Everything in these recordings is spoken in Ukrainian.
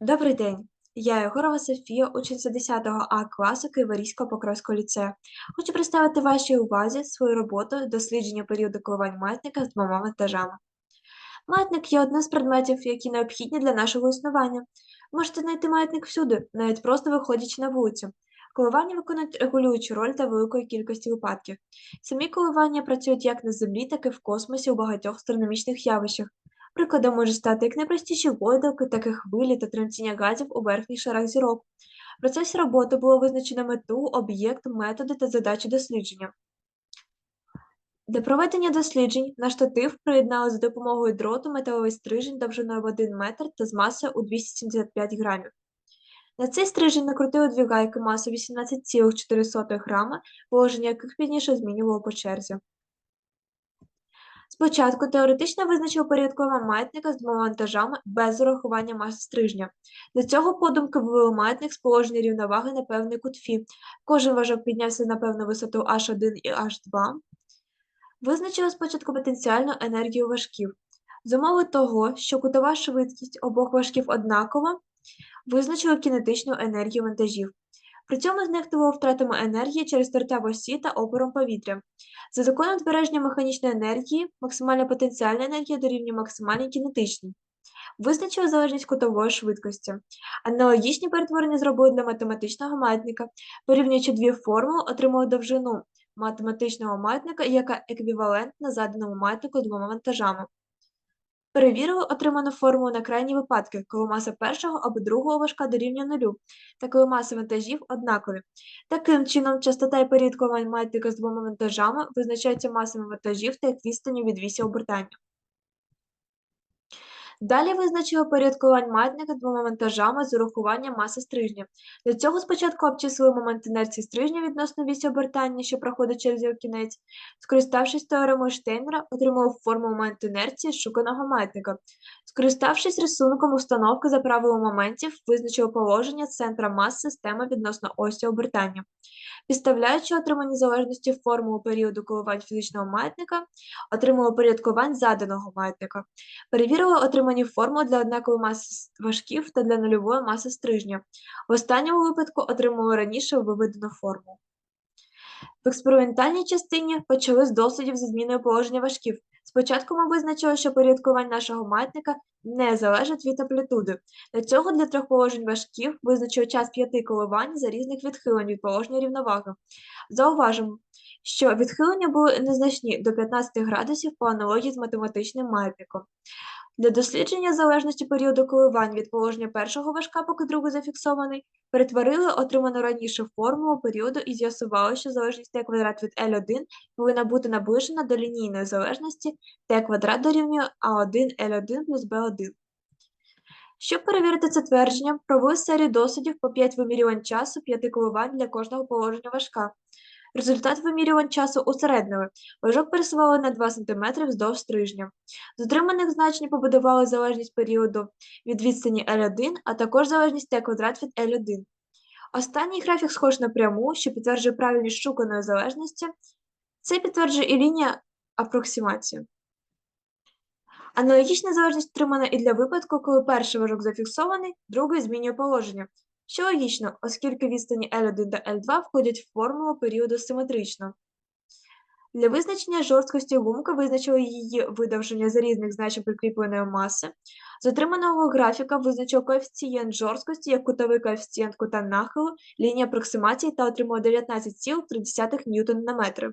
Добрий день. Я Єгорова Софія, учениця 10 А класу Криворізького Покровського ліцею. Хочу представити вашій увазі свою роботу дослідження періоду коливань маятника з двома вантажами. Маятник є одним з предметів, які необхідні для нашого існування. Можете знайти маятник всюди, навіть просто виходячи на вулицю. Коливання виконують регулюючу роль та великої кількості випадків. Самі коливання працюють як на Землі, так і в космосі у багатьох астрономічних явищах. Прикладом може стати як найпростіші гойдалки, так і хвилі та тремтіння газів у верхніх шарах зірок. В процесі роботи було визначено мету, об'єкт, методи та задачі дослідження. Для проведення досліджень на штатив приєднали за допомогою дроту металевий стрижень довжиною в 1 метр та з масою у 275 грамів. На цей стрижень накрутили дві гайки масою 18,4 грама, положення яких пізніше змінювало по черзі. Спочатку теоретично визначив порядкове маятника з двома вантажами без урахування маси стрижня. Для цього подумки ввели маятник з положення рівноваги на певний кут Фі. Кожен важок піднявся на певну висоту H1 і H2. Визначили спочатку потенціальну енергію важків. З умови того, що кутова швидкість обох важків однакова, визначили кінетичну енергію вантажів. При цьому знехтували втратами енергії через тертя в осі та опором повітря. За законом збереження механічної енергії, максимальна потенціальна енергія дорівнює максимальній кінетичній. Визначили залежність кутової швидкості. Аналогічні перетворення зробили для математичного маятника, порівнюючи дві формули, отримали довжину математичного маятника, яка еквівалентна заданому маятнику двома вантажами. Перевірили отриману формулу на крайні випадки, коли маса першого або другого важка дорівнює нулю, та коли маси вантажів однакові. Таким чином, частота і період коливань з двома вантажами визначаються масами вантажів та як відстанню від вісі обертання. Далі визначили період коливань маятника двома вантажами з урахуванням маси стрижня. Для цього спочатку обчислили момент інерції стрижня відносно вісі обертання, що проходить через його кінець. Скориставшись теоремою Штейнера, отримали форму моменту інерції шуканого маятника. Скориставшись рисунком установки за правилом моментів, визначили положення центра мас системи відносно осі обертання. Підставляючи отримані залежності формулу періоду коливань фізичного маятника, отримали період коливань заданого маятника. Перевірили отримані формули для однакової маси важків та для нульової маси стрижня. В останньому випадку отримали раніше виведену формулу. В експериментальній частині почали з дослідів зі зміною положення важків. Спочатку ми визначили, що порядкування нашого маятника не залежить від амплітуди. Для цього для трьох положень важків визначили час п'яти коливань за різних відхилень від положення рівноваги. Зауважимо, що відхилення були незначні до 15 градусів по аналогії з математичним маятником. Для дослідження залежності періоду коливань від положення першого важка, поки другий зафіксований, перетворили отриману раніше формулу періоду і з'ясували, що залежність t квадрат від L1 повинна бути наближена до лінійної залежності t квадрат дорівнює А1 L1 плюс B1. Щоб перевірити це твердження, провели серію дослідів по 5 вимірювань часу 5 коливань для кожного положення важка. Результат вимірювань часу усереднили. Важок пересували на 2 см вздовж стрижня. З отриманих значень побудували залежність періоду від відстані L1, а також залежність t квадрат від L1. Останній графік схож на пряму, що підтверджує правильність шуканої залежності. Це підтверджує і лінія апроксимації. Аналогічна залежність отримана і для випадку, коли перший важок зафіксований, другий змінює положення. Що логічно, оскільки відстані L1 та L2 входять в формулу періоду симетрично. Для визначення жорсткості гумки визначили її видовження за різних значень прикріпленої маси. З отриманого графіка визначив коефіцієнт жорсткості як кутовий коефіцієнт кута нахилу, лінія апроксимації та отримав 19,3 ньютон на метр.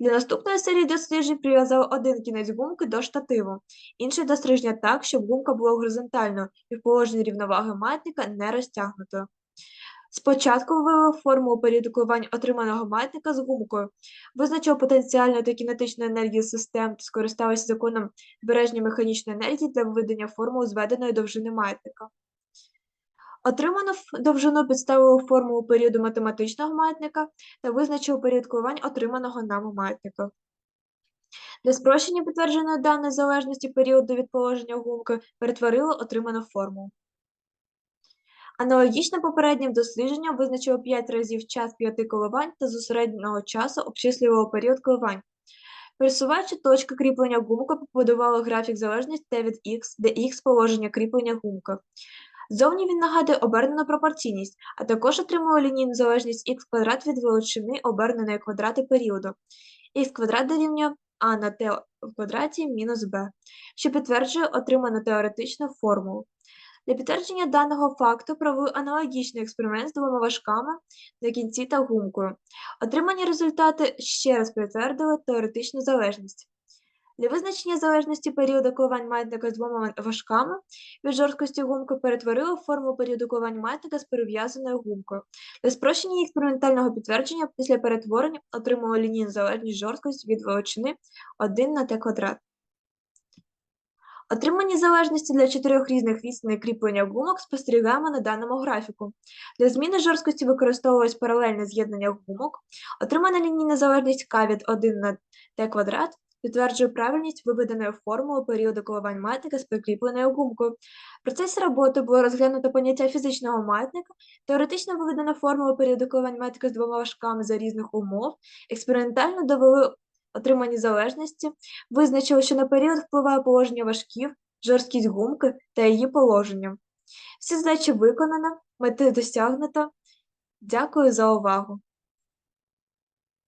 Для наступної серії досліджень прив'язали один кінець гумки до штативу, інший до стрижня так, щоб гумка була горизонтальною і в положенні рівноваги маятника не розтягнутою. Спочатку ввели формулу періоду отриманого маятника з гумкою, визначив потенціальну та кінетичну енергію систем та скористався законом збереження механічної енергії для виведення формул зведеної довжини маятника. Отриману довжину підставили формулу періоду математичного маятника та визначив період коливань отриманого нами маятника. Для спрощення підтвердженої даної залежності періоду від положення гумки перетворили отриману формулу. Аналогічно попереднім дослідженням визначило 5 разів час 5 коливань та з усереднього часу обчислювало період коливань. Пересуваючи точки кріплення гумки, побудували графік залежності T від X, де X положення кріплення гумки. Зовні він нагадує обернену пропорційність, а також отримує лінійну залежність х квадрат від величини оберненої квадрати періоду. х квадрат дорівнює а на t в квадраті мінус b, що підтверджує отриману теоретичну формулу. Для підтвердження даного факту провели аналогічний експеримент з двома важками на кінці та гумкою. Отримані результати ще раз підтвердили теоретичну залежність. Для визначення залежності періоду коливань маятника з двома важками від жорсткості гумки перетворили форму періоду коливань маятника з перев'язаною гумкою. Для спрощення експериментального підтвердження після перетворення отримали лінійну залежність жорсткості від величини 1 на t квадрат. Отримані залежності для чотирьох різних відстаней кріплення гумок спостерігаємо на даному графіку. Для зміни жорсткості використовувалось паралельне з'єднання гумок. Отримана лінійна залежність k від 1 на t квадрат підтверджує правильність виведеної формули періоду коливань маятника з прикріпленою гумкою. В процесі роботи було розглянуто поняття фізичного маятника, теоретично виведена формула періоду коливань маятника з двома важками за різних умов, експериментально довели отримані залежності, визначили, що на період впливає положення важків, жорсткість гумки та її положення. Всі задачі виконано, мети досягнуто. Дякую за увагу!